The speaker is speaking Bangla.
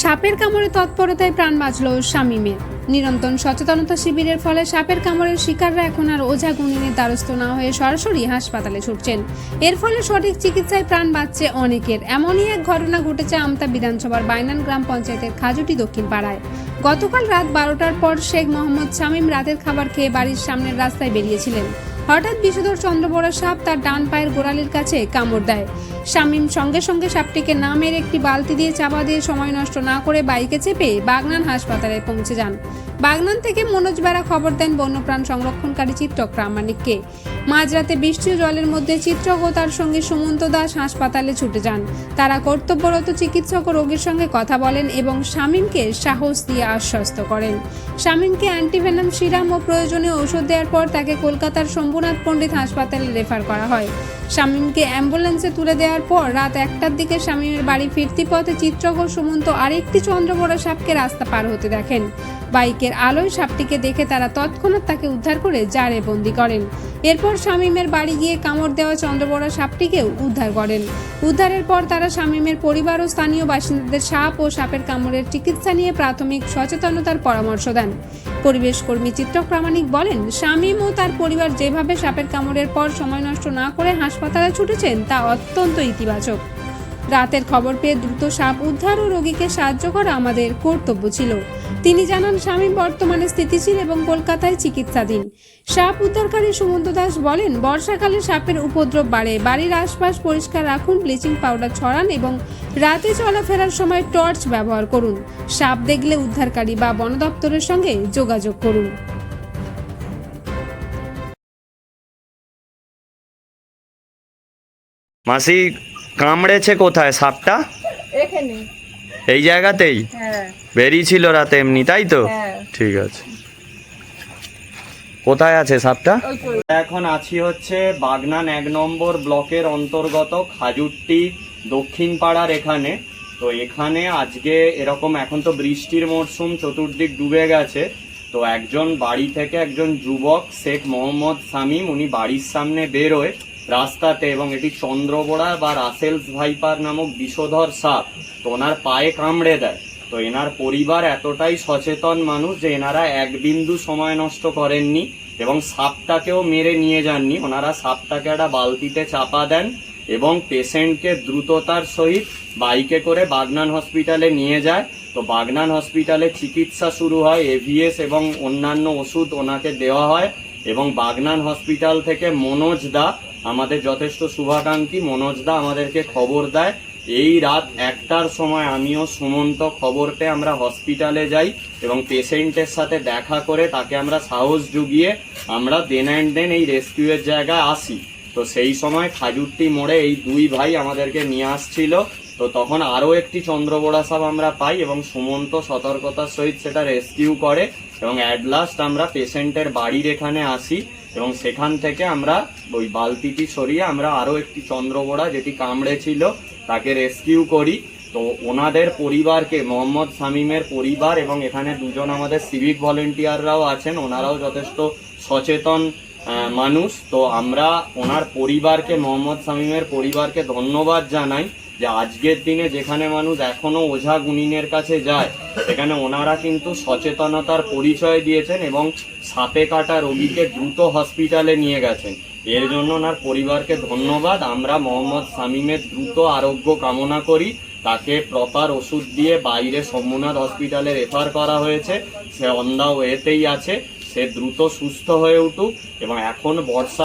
সাপের কামড়ে তৎপরতায় প্রাণ বাঁচল শামীমের নিরন্তর সচেতনতা শিবিরের ফলে সাপের কামড়ের শিকাররা এখন আর ওঝা গুনিনের দ্বারস্থ না হয়ে সরাসরি হাসপাতালে ছুটছেন। এর ফলে সঠিক চিকিৎসায় প্রাণ বাঁচছে অনেকের। এমনই এক ঘটনা ঘটেছে আমতা বিধানসভার বাইনান গ্রাম পঞ্চায়েতের খাজুটি দক্ষিণ পাড়ায়। গতকাল রাত বারোটার পর শেখ মোহাম্মদ শামীম রাতের খাবার খেয়ে বাড়ির সামনের রাস্তায় বেরিয়েছিলেন। হঠাৎ বিষধর চন্দ্রবড়া সাপ তার ডান পায়ের গোড়ালির কাছে কামড় দেয়। শামীম সঙ্গে সঙ্গে সাপটিকে নামের একটি বালতি দিয়ে চাপা দিয়ে সময় নষ্ট না করে বাইকে চেপে বাগনান হাসপাতালে পৌঁছে যান। বাগনান থেকে মনোজ বেড়া খবর দেন বন্যপ্রাণ সংরক্ষণকারী চিত্র প্রামাণিককে। মাঝরাতে বৃষ্টি জলের মধ্যে চিত্রক ও তার সঙ্গে সুমন্ত দাস হাসপাতালে ছুটে যান। তারা কর্তব্যরত চিকিৎসক ও রোগীর সঙ্গে কথা বলেন এবং শামীমকে সাহস দিয়ে আশ্বস্ত করেন। শামীমকে অ্যান্টিভেনাম সিরাম ও প্রয়োজনীয় ওষুধ দেওয়ার পর তাকে কলকাতার শম্ভুনাথ পণ্ডিত হাসপাতালে রেফার করা হয়। শামীমকে অ্যাম্বুলেন্সে তুলে দেওয়ার পর রাত একটার দিকে শামীমের বাড়ি ফিরতি পথে চিত্রক ও সুমন্ত আরেকটি চন্দ্রবড়া সাপকে রাস্তা পার হতে দেখেন। বাইকের আলোয় সাপটিকে দেখে তারা তৎক্ষণাৎ তাকে উদ্ধার করে জারে বন্দি করেন। এরপর শামীমের বাড়ি গিয়ে কামড় দেওয়া চন্দ্রবড়া সাপটিকেও উদ্ধার করেন। উদ্ধারের পর তারা শামীমের পরিবার ও স্থানীয় বাসিন্দাদের সাপ ও সাপের কামড়ের চিকিৎসা নিয়ে প্রাথমিক সচেতনতার পরামর্শ দেন। পরিবেশ কর্মী চিত্রক প্রামাণিক বলেন, শামীম ও তার পরিবার যেভাবে সাপের কামড়ের পর সময় নষ্ট না করে হাসপাতালে ছুটেছেন তা অত্যন্ত ইতিবাচক। রাতের খবর পেয়ে দ্রুত সাপ উদ্ধার ও রোগীকে সাহায্য করা আমাদের কর্তব্য ছিল। তিনি জানান স্বামী বর্তমানে স্থিতিশীল এবং কলকাতায় চিকিৎসাধীন। সাপ উদ্ধারকারী সুমন্ত দাস বলেন, বর্ষাকালে সাপের উপদ্রব বাড়ে। বাড়ির আশপাশ পরিষ্কার রাখুন, ব্লিচিং পাউডার ছড়ান এবং রাতে চলাফেরার সময় টর্চ ব্যবহার করুন। সাপ দেখলে উদ্ধারকারী বা বন দপ্তরের সঙ্গে যোগাযোগ করুন। মাসি কামড়েছে কোথায় সাপটা? এখানে। এই জায়গাতেই? হ্যাঁ। বেরিয়েছিল রাতে এমনি তাই তো? হ্যাঁ। ঠিক আছে। কোথায় আছে সাপটা? তো এখন আছি হচ্ছে বাগনান এক নম্বর ব্লকের অন্তর্গত খাজুরটি দক্ষিণ পাড়ার এখানে। তো এখানে আজকে এরকম এখন তো বৃষ্টির মরশুম চতুর্দিক ডুবে গেছে। তো একজন বাড়ি থেকে একজন যুবক শেখ মোহাম্মদ সামিম উনি বাড়ির সামনে বেরোয়। রাস্তাতে এবং এটি চন্দ্রবোড়া বা রাসেলস ভাইপার নামক বিষধর সাপ। তো ওনার পায়ে কামড়ে দেয়। তো এনার পরিবার এতটাই সচেতন মানুষ যে এনারা এক বিন্দু সময় নষ্ট করেননি এবং সাপটাকেও মেরে নিয়ে যাননি। ওনারা সাপটাকে একটা বালতিতে চাপা দেন এবং পেশেন্টকে দ্রুততার সহিত বাইকে করে বাগনান হসপিটালে নিয়ে যায়। তো বাগনান হসপিটালে চিকিৎসা শুরু হয়, এভিএস এবং অন্যান্য ওষুধ ওনাকে দেওয়া হয় এবং বাগনান হসপিটাল থেকে মনোজ দা আমাদের যথেষ্ট শুভাকাঙ্ক্ষী। মনোজ দা আমাদেরকে খবর দেয়। এই রাত একটার সময় আমিও সুমন্ত খবর পেয়ে আমরা হসপিটালে যাই এবং পেশেন্টের সাথে দেখা করে তাকে আমরা সাহস জুগিয়ে আমরা দেন অ্যান্ড দেন এই রেস্কিউয়ের জায়গায় আসি। তো সেই সময় খাজুরটি মোড়ে এই দুই ভাই আমাদেরকে নিয়ে আসছিল। তো তখন আরও একটি চন্দ্রবোড়া সাপ আমরা পাই এবং সুমন্ত সতর্কতার সহিত সেটা রেস্কিউ করে এবং অ্যাট লাস্ট আমরা পেশেন্টের বাড়ির এখানে আসি। এবং সেখান থেকে আমরা ওই বালতিটি সরিয়ে আমরা আরও একটি চন্দ্রবোড়া যেটি কামড়েছিল তাকে রেস্কিউ করি। তো ওনাদের পরিবারকে, মোহাম্মদ শামীমের পরিবার এবং এখানে দুজন আমাদের সিভিক ভলেন্টিয়াররাও আছেন, ওনারাও যথেষ্ট সচেতন মানুষ। তো আমরা ওনার পরিবারকে, মোহাম্মদ শামীমের পরিবারকে ধন্যবাদ জানাই। যে আজকের দিনে যেখানে মানুষ এখনও ওঝা গুনিনের কাছে যায়, সেখানে ওনারা কিন্তু সচেতনতার পরিচয় দিয়েছেন এবং সাপে কাটা রোগীকে দ্রুত হসপিটালে নিয়ে গেছেন। এর জন্য ওনার পরিবারকে ধন্যবাদ। আমরা মোহাম্মদ শামীমের দ্রুত আরোগ্য কামনা করি। তাকে প্রপার ওষুধ দিয়ে বাইরে সোমনাথ হসপিটালে রেফার করা হয়েছে। সে অন্ধা ওয়েতেই আছে। সে দ্রুত সুস্থ হয়ে উঠুক এবং এখন বর্ষা